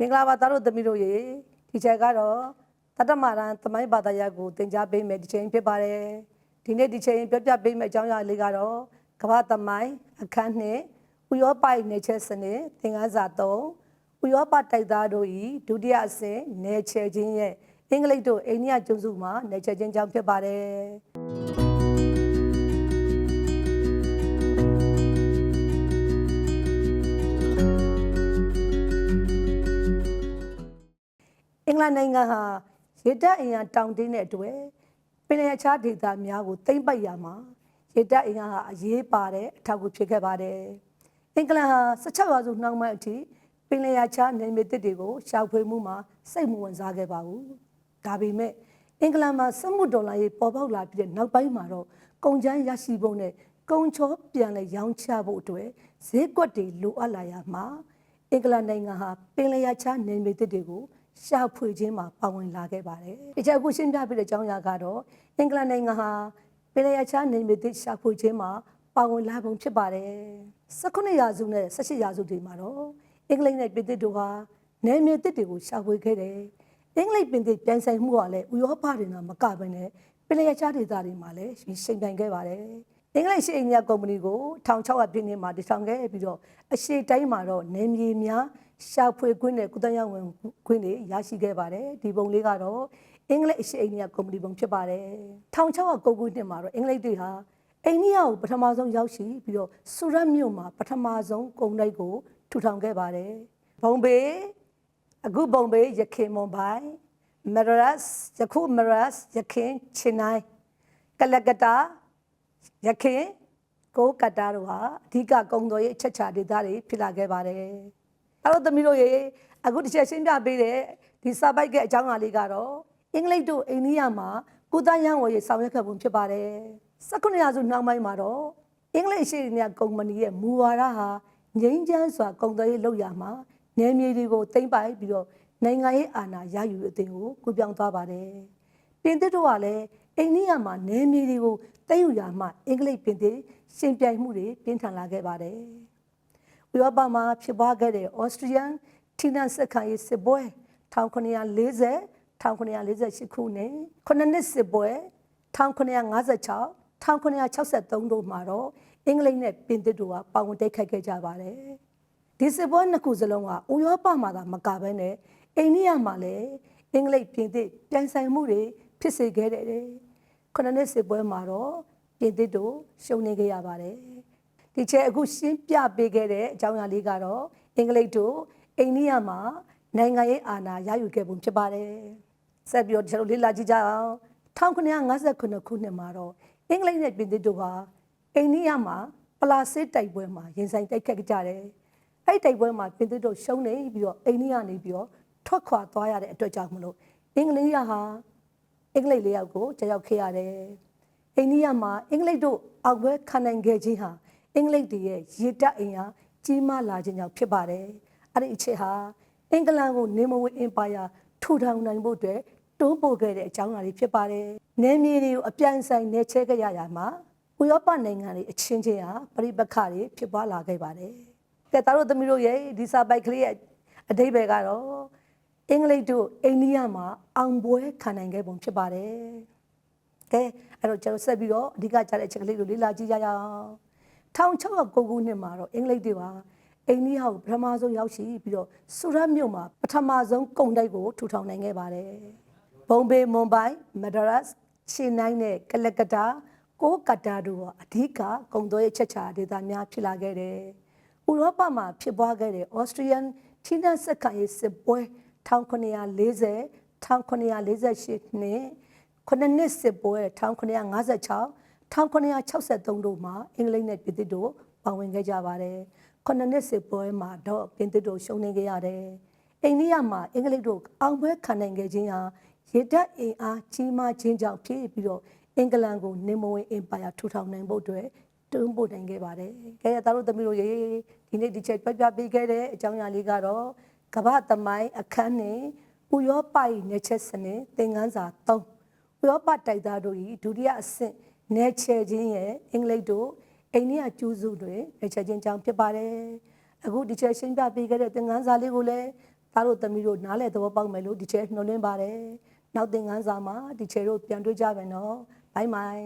မင်္ဂလာပါသားတို့သမီးတို့ရေဒီချက်ကတော့တတ္တမရန်သမိုင်းဘာသာရပ်ကိုသင်ကြားပေးမယ်ဒီချိန်ဖြစ်ပါတယ်ဒီနေ့ဒီချိန်ပြပြပေးမယ်အကြောင်းအရာလေးကတော့ကမ္ဘာသမိုင်းအခန်းနှစ်ဥရောပ၏နေချက်စနစ်သင်ခန်းစာ3ဥရောပတိုက်သားတို့၏ဒုတိယအဆင့်နေချက်ချင်းရဲ့အင်္ဂလိပ်တို့အိန္ဒိယကျွန်းစုမှာနေချက်ချင်းကြောင့်ဖြစ်ပါတယ် ဂလန်နိုင်ငံဟာရေတပ်အင်အားတောင်တင်းတဲ့အတွက်ပင်လယ်အခြားဒေသများကိုသိမ့်ပိုက်ရမှာရေတပ်အင်အားဟာအရေးပါတဲ့အထောက်အကူဖြစ်ခဲ့ပါတယ်။အင်္ဂလန်ဟာ16ရာစုနှောင်းပိုင်းအထိပင်လယ်အခြားနယ်မြေသစ်တွေကိုရှောက်ဖွေမှုမှာစိတ်မဝင်စားခဲ့ပါဘူး။ဒါပေမဲ့အင်္ဂလန်မှာစက်မှုဒေါ်လာရေးပေါ်ပေါက်လာပြီးတဲ့နောက်ပိုင်းမှာတော့ကုန်ကျန်းရရှိဖို့နဲ့ကုန်ချောပြန်လဲရောင်းချဖို့အတွက်ဈေးကွက်တွေလိုအပ်လာရမှာအင်္ဂလန်နိုင်ငံဟာပင်လယ်အခြားနယ်မြေသစ်တွေကို ရှာဖွေခြင်းမှာပါဝင်လာခဲ့ပါတယ်။ဒီချက်အခုရှင်းပြပြတဲ့အကြောင်းအရာကတော့အင်္ဂလန်နိုင်ငံဟာပင်လယ်ရချားနေမည်သည့်ရှာဖွေခြင်းမှာပါဝင်လာပုံဖြစ်ပါတယ်။19ရာစုနဲ့18ရာစုတွေမှာတော့အင်္ဂလိပ်နဲ့ပြင်သစ်တို့ဟာနယ်မြေသစ်တွေကိုရှာဖွေခဲ့တယ်။အင်္ဂလိပ်ပြင်သစ်ပြန်ဆိုင်မှုကလည်းဥရောပတွေမှာမကဘဲနဲ့ပင်လယ်ရချားဒေသတွေမှာလည်းရှိန်ပြိုင်ခဲ့ပါတယ်။အ င်္ဂလိပ်ရှေ့အိန္ဒိယကုမ္ပဏီကို1600ပြည့်နှစ်မှာတည်ထောင်ခဲ့ပြီးတော့အရှေ့တိုင်းမှာတော့နယ်မြေများရှာဖွေခွင့်နဲ့ကုသရေးဝင်ခွင့်တွေရရှိခဲ့ပါတယ်ဒီပုံလေးကတော့အင်္ဂလိပ်အရှေ့အိန္ဒိယကုမ္ပဏီပုံဖြစ်ပါတယ်1600ခုနှစ်မှာတော့အင်္ဂလိပ်တွေဟာအိန္ဒိယကိုပထမဆုံးရောက်ရှိပြီးတော့ဆူရတ်မြို့မှာပထမဆုံးကုန်တိုက်ကိုထူထောင်ခဲ့ပါတယ်ဘုံဘေးအခုဘုံဘေးရခင်မွန်ဘိုင်မရတ်ယခုမရတ်ရခင်ချင်နိုင်ကလကတာ ရခင်ကိုကတာတို့ဟာအဓိကကုံတော်ရဲ့အချက်ချာဒေသတွေဖြစ်လာခဲ့ပါတယ်အဲ့တော့သမီးတို့ရေအခုတစ်ချက်ရှင်းပြပေးတဲ့ဒီစာပိုက်ကအကြောင်းအရာလေးကတော့အင်္ဂလိပ်တို့အိန္ဒိယမှာကုသရန်ဝယ်ရေးဆောင်ရွက်ခဲ့ပုံဖြစ်ပါတယ်19ရာစုနောက်ပိုင်းမှာတော့အင်္ဂလိပ်ရှိတဲ့ကုမ္ပဏီရဲ့မူဝါဒဟာငြိမ်းချမ်းစွာကုန်သွယ်ရေးလုပ်ရမှာနယ်မြေတွေကိုသိမ်းပိုက်ပြီးတော့နိုင်ငံရေးအာဏာရယူအသင်းကိုကူပြောင်းသွားပါတယ်ပြင်သစ်တို့ကလည်း အိန္ဒိယမှာနယ်မြေတွေကိုသိမ်းယူရမှာအင်္ဂလိပ်ပြင်သစ်ရှင်ပြိုင်မှုတွေပြင်းထန်လာခဲ့ပါတယ်ဥရောပမှာဖြစ်ပွားခဲ့တဲ့ဩစတြီးယားထိနန်စစ်ခံရေးစစ်ပွဲ1940 1948ခုနှစ်ခုနှစ်စစ်ပွဲ1956 1963တို့မှာတော့အင်္ဂလိပ်နဲ့ပြင်သစ်တို့ကပါဝင်တိုက်ခိုက်ခဲ့ကြပါတယ်ဒီစစ်ပွဲနှစ်ခုစလုံးကဥရောပမှာသာမကဘဲနဲ့အိန္ဒိယမှာလည်းအင်္ဂလိပ်ပြင်သစ်ပြန်ဆိုင်မှုတွေဖြစ်စေခဲ့တယ် ခုနှစ်စစ်ပွဲမှာတော့ပြင်သစ်တို့ရှုံးနေခဲ့ရပါတယ်ဒီချက်အခုရှင်းပြပေးခဲ့တဲ့အကြောင်းအရာလေးကတော့အင်္ဂလိပ်တို့အိန္ဒိယမှာနိုင်ငံရေးအာဏာရယူခဲ့ပုံဖြစ်ပါတယ်။ဆက်ပြီးတော့ကျွန်တော်လေ့လာကြည့်ကြအောင်1959ခုနှစ်မှာတော့အင်္ဂလိပ်နဲ့ပြင်သစ်တို့ဟာအိန္ဒိယမှာပလာစစ်တိုက်ပွဲမှာရင်ဆိုင်တိုက်ခတ်ကြတယ်။အဲ့ဒီတိုက်ပွဲမှာပြင်သစ်တို့ရှုံးနေပြီးတော့အိန္ဒိယနေပြီးတော့ထွက်ခွာသွားရတဲ့အတွက်ကြောင့်မလို့အင်္ဂလိပ်ရဟာ အင်္ဂလိပ်လေးယောက်ကိုကြောက်ရောက်ခဲ့ရတယ်။အိန္ဒိယမှာအင်္ဂလိပ်တို့အောက်ဘဲခံနိုင်ခဲ့ခြင်းဟာအင်္ဂလိပ်တွေရဲ့ရေတပ်အင်အားကြီးမားလာခြင်းကြောင့်ဖြစ်ပါတယ်။အဲ့ဒီအချက်ဟာအင်္ဂလန်ကိုနေမဝင်အင်ပါယာထူထောင်နိုင်ဖို့အတွက်တွန်းပို့ခဲ့တဲ့အကြောင်းအရာတွေဖြစ်ပါတယ်။နယ်မြေတွေကိုအပြိုင်ဆိုင်နေချဲခဲ့ရတာမှာဥရောပနိုင်ငံတွေအချင်းချင်းဟာပြိပက္ခတွေဖြစ်ပွားလာခဲ့ပါတယ်။ကဲသားတို့သမီးတို့ရဲ့ဒီစာပိုက်ကလေးရဲ့အဓိပ္ပာယ်ကတော့ အင်္ဂလိပ်တို့အိန္ဒိယမှာအောင်ပွဲခံနိုင်ခဲ့ပုံဖြစ်ပါတယ်။ကဲအဲ့တော့ကျွန်တော်ဆက်ပြီးတော့အဓိကကြားတဲ့အချက်ကလေးကိုလေ့လာကြည့်ကြရအောင်1609ခုနှစ်မှာတော့အင်္ဂလိပ်တွေပါအိန္ဒိယကိုပထမဆုံးရောက်ရှိပြီးတော့ဆူရတ်မြို့မှာပထမဆုံးကုန်တိုက်ကိုထူထောင်နိုင်ခဲ့ပါတယ်ဘုံဘေးမွန်ဘိုင်မဒရတ်ချီနိုင်းနဲ့ကလကတာကိုကတာတို့ဟာအဓိကကုန်သွယ်ရေးချက်ချာဒေသများဖြစ်လာခဲ့တယ်ဥရောပမှာဖြစ်ပွားခဲ့တဲ့ဩစတြီးယန်ထိနတ်ဆက်ခံရေးစစ်ပွဲ 1940 1948နှစ်ခုနှစ်နှစ်စစ်ပွဲ1956 1963တို့မှာအင်္ဂလိပ်နဲ့ပြင်သစ်တို့ပါဝင်ခဲ့ကြပါတယ်ခုနှစ်နှစ်စစ်ပွဲမှာတော့ပြင်သစ်တို့ရှုံးနေခဲ့ရတယ်အိန္ဒိယမှာအင်္ဂလိပ်တို့အောင်ပွဲခံနိုင်ခဲ့ခြင်းဟာရေတပ်အင်အားကြီးမားခြင်းကြောင့်ဖြစ်ပြီးတော့အင်္ဂလန်ကိုနေမဝင်အင်ပါယာထူထောင်နိုင်ဖို့အတွက်တွန်းပို့နိုင်ခဲ့ပါတယ်။ကြရသားတို့သမီးတို့ရေဒီနေ့ဒီချက်ပြပြပေးခဲ့တဲ့အကြောင်းအရာလေးကတော့ ကမ္ဘာသမိုင်းအခန်းနဲ့ဥရောပ၏နေချက်စနစ်သင်ခန်းစာ3ဥရောပတိုက်သားတို့၏ဒုတိယအဆင့်နေချေခြင်းရဲ့အင်္ဂလိပ်တို့အိန္ဒိယကျူးစုတွေနေချေခြင်းကြောင့်ဖြစ်ပါတယ်။အခုဒီချက်ရှင်းပြပေးခဲ့တဲ့သင်ခန်းစာလေးကိုလည်းသားတို့သမီးတို့နားလဲသဘောပေါက်မယ်လို့ဒီချဲနှုတ်လင်းပါတယ်နောက်သင်ခန်းစာမှာဒီချဲတို့ပြန်တွေ့ကြမယ်နော်ဘိုင်ဘိုင်